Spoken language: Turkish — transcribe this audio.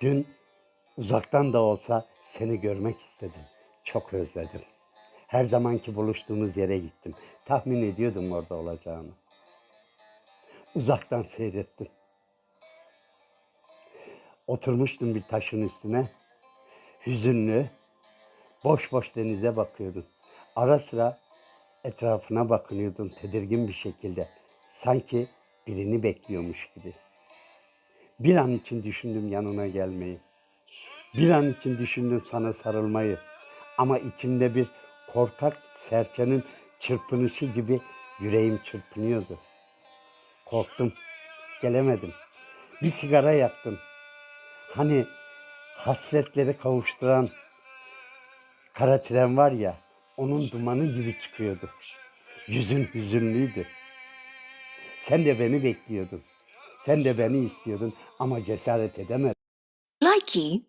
Dün uzaktan da olsa seni görmek istedim. Çok özledim. Her zamanki buluştuğumuz yere gittim. Tahmin ediyordum orada olacağını. Uzaktan seyrettim. Oturmuştum bir taşın üstüne. Hüzünlü, boş boş denize bakıyordun. Ara sıra etrafına bakınıyordun tedirgin bir şekilde. Sanki birini bekliyormuş gibi. Bir an için düşündüm yanına gelmeyi. Bir an için düşündüm sana sarılmayı. Ama içimde bir korkak serçenin çırpınışı gibi yüreğim çırpınıyordu. Korktum. Gelemedim. Bir sigara yaktım. Hani hasretleri kavuşturan kara tren var ya, onun dumanı gibi çıkıyordu. Yüzün hüzünlüydü. Sen de beni bekliyordun. Sen de beni istiyordun ama cesaret edemedin. Likey